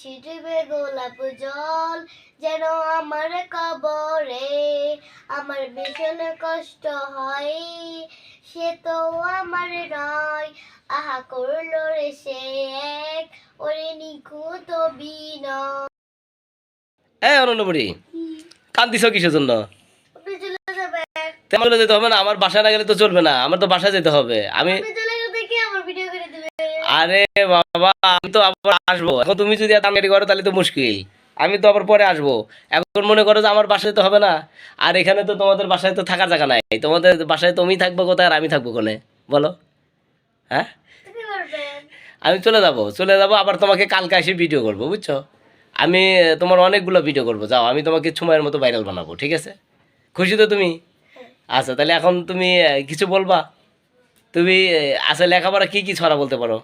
ছিটবে গোলাপ জল যেন আমার কবরে। আমার ভীষণ কষ্ট হয় সে তো আমার নয়। আহা করল রে সে এক ওরে নিখুঁত বিনয় অনন্যপুরি কান্দিস কিসের জন্য? তেমন যেতে হবে না আমার বাসায় না গেলে তো চলবে না আমার তো বাসায় যেতে হবে। আমি আপনি চলে গেলে দেখি আমার ভিডিও করে দিবেন আরে বাবা আমি তো আবার আসব। এখন তুমি যদি এত আনগাড়ি করো তাহলে তো মুশকিল। আমি তো আবার পরে আসব। এখন মনে করো যে আমার বাসায় তো হবে না। আর এখানে তো তোমাদের বাসায় তো থাকার জায়গা নাই। তোমাদের বাসায় তুমি থাকব কোথায় আর আমি থাকব কোনে? বলো। হ্যাঁ? আমি চলে যাব। চলে যাব আবার তোমাকে কালকে এসে ভিডিও করব বুঝছ? আমি তোমার অনেকগুলো ভিডিও করব। যাও আমি তোমাকে সময়ের মতো ভাইরাল বানাবো ঠিক আছে? খুশি তো তুমি? আচ্ছা তাহলে এখন তুমি কিছু বলবা? তুমি আচ্ছা লেখাপড়া কি কি ছড়া বলতে পারো?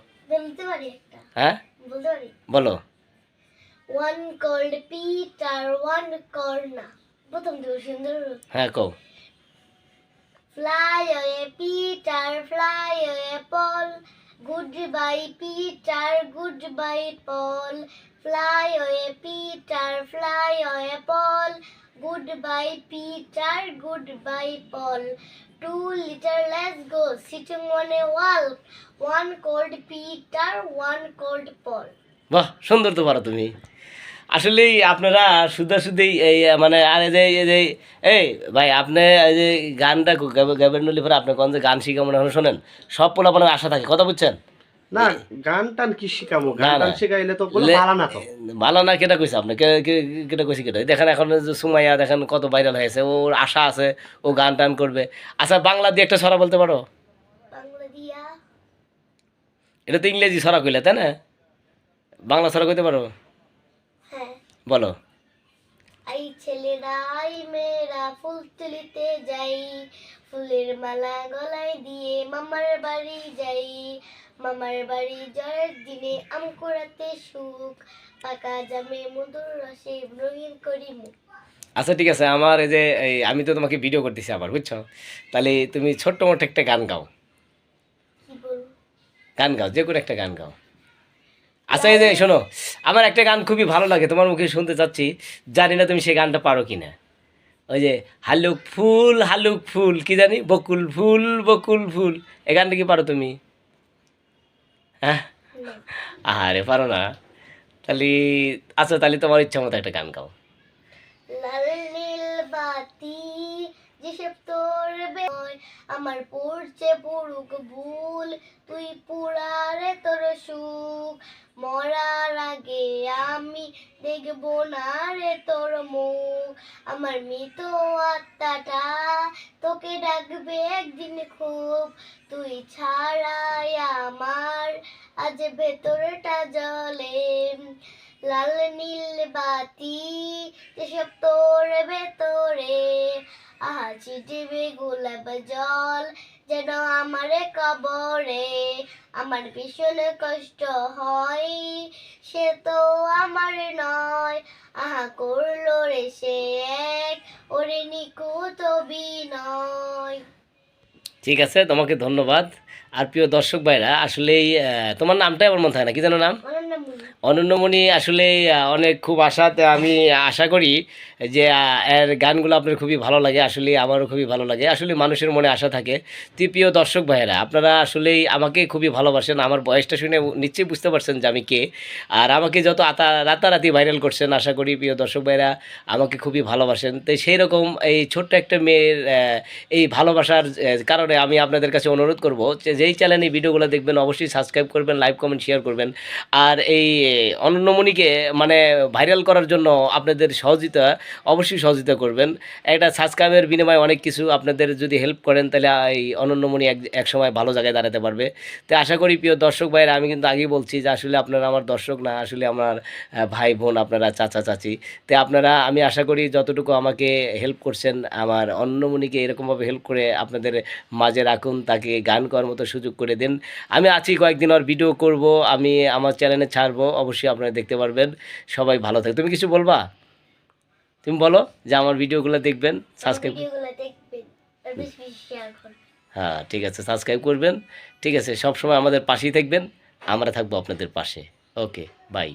হ্যাঁ? বলো। ওয়ান কল্ড পিটার ওয়ান কর্না প্রথম তো সুন্দর হ্যাঁ কও। Fly away Peter fly away Paul good bye Peter good bye Paul fly away Peter fly away Paul good bye Peter good bye Paul two litterless let's sitting on a wall, one called Peter, one called Paul. বাহ সুন্দর তো পারো তুমি আসলেই আপনারা শুধু শুধুই এই মানে আর এই যে এই যে এই ভাই আপনি এই যে গানটা গাবেন নলি পরে আপনি কোন যে গান শিখে মনে হয় শোনেন সব পোলাপানের আশা থাকে কথা বুঝছেন না গান টান কি শিখাবো? গান টান শিখাইলে তো বলে ভালো না তো। ভালো না কেটা কইছে আপনি? কে- কে- কেটা কইছে কেটা? দেখেন এখন সুমাইয়া দেখেন কত ভাইরাল হয়েছে ওর আশা আছে ও গান টান করবে। আচ্ছা বাংলা দিয়ে একটা ছড়া বলতে পারো? এটা তো ইংরেজি ছড়া কইলে তাই না? বাংলা ছড়া কইতে পারো? হ্যাঁ। বলো। আই ছেলেরা আই মেয়েরা ফুল তুলিতে যাই। ফুলের মালা গলায় দিয়ে মামার বাড়ি যাই। মামার বাড়ি জয়ের দিনে আম কুড়াতে সুখ পাকা জামে মধুর রসে রঙিন করি মুখ। আচ্ছা ঠিক আছে আমার এই যে এই আমি তো তোমাকে ভিডিও করতেছি আবার বুঝছ? তাহলে তুমি ছোট্ট মোট একটা গান গাও। গান গাও যে কোনো একটা গান গাও। আচ্ছা এই যে শোনো আমার একটা গান খুবই ভালো লাগে তোমার মুখে শুনতে চাচ্ছি জানি না তুমি সেই গানটা পারো কি না ওই যে হালুক ফুল হালুক ফুল কি জানি? বকুল ফুল বকুল ফুল এই গানটা কি পারো তুমি? হ্যাঁ? আরে পারো না। তাহলে আচ্ছা তাহলে তোমার ইচ্ছা মতো একটা গান গাও। লাল নীল বাতি, যেসব তোর আমার পড়ছে পড়ুক ভুল, তুই পুরারে তোর সুখ, মরার আগে দেখব না রে তোর মুখ। আমার মৃত আত্মাটা তোকে ডাকবে একদিন খুব। তুই ছাড়াই আমার আজ ভেতরটা জলে লাল নীল বাতি যেসব তোর ভেতরে আহা গোলাপ জল যেন আমার কবরে। আমার ভীষণ কষ্ট হয় সে তো আমার নয়। আহা, করল রে সে এক। ওরে নিকুত বিনয় ঠিক আছে, তোমাকে ধন্যবাদ। আর প্রিয় দর্শক ভাইরা, আসলেই তোমার নামটাই আমার মনে হয় না? কি জানো নাম। অনন্যমণি আসলে অনেক খুব আশাতে আমি আশা করি যে এর গানগুলো আপনার খুবই ভালো লাগে, আসলে আমারও খুবই ভালো লাগে। আসলে মানুষের মনে আশা থাকে। তো প্রিয় দর্শক ভাইয়েরা, আপনারা আসলেই আমাকে খুবই ভালোবাসেন। আমার বয়সটা শুনে নিশ্চয়ই বুঝতে পারছেন যে আমি কে। আর আমাকে যত আতা, রাতারাতি ভাইরাল করছেন, আশা করি প্রিয় দর্শক ভাইয়েরা, আমাকে খুবই ভালোবাসেন। তো সেই রকম এই ছোট্ট একটা মেয়ের এই ভালোবাসার কারণে আমি আপনাদের কাছে অনুরোধ করব যে, যেই চ্যানেলে ভিডিওগুলো দেখবেন, অবশ্যই সাবস্ক্রাইব করবেন লাইভ কমেন্ট শেয়ার করবেন। আর এই অনন্যমণিকে মানে ভাইরাল করার জন্য আপনাদের সহযোগিতা, অবশ্যই সহযোগিতা করবেন। একটা সাবস্ক্রাইবের বিনিময়ে অনেক কিছু আপনাদের যদি হেল্প করেন, তাহলে এই অনন্যমণি এক এক সময় ভালো জায়গায় দাঁড়াতে পারবে। তো আশা করি, প্রিয় দর্শক ভাইরা আমি কিন্তু আগেই বলছি যে, আসলে আপনারা আমার দর্শক না, আসলে আমার ভাই, বোন, আপনারা চাচা, চাচি। তো আপনারা, আমি আশা করি যতটুকু আমাকে হেল্প করছেন, আমার অন্যমণিকে এরকমভাবে হেল্প করে আপনাদের মাঝে রাখুন, তাকে গান করার মতো সুযোগ করে দেন। আমি আছি কয়েকদিন, আর ভিডিও করব, আমি আমার চ্যানেলে ছাড়বো। অবশ্যই আপনারা দেখতে পারবেন। সবাই ভালো থাকে তুমি কিছু বলবা? তুমি বলো যে আমার ভিডিওগুলো দেখবেন সাবস্ক্রাইব হ্যাঁ ঠিক আছে সাবস্ক্রাইব করবেন। ঠিক আছে সব সময় আমাদের পাশেই থাকবেন। আমরা থাকব আপনাদের পাশে। Okay bye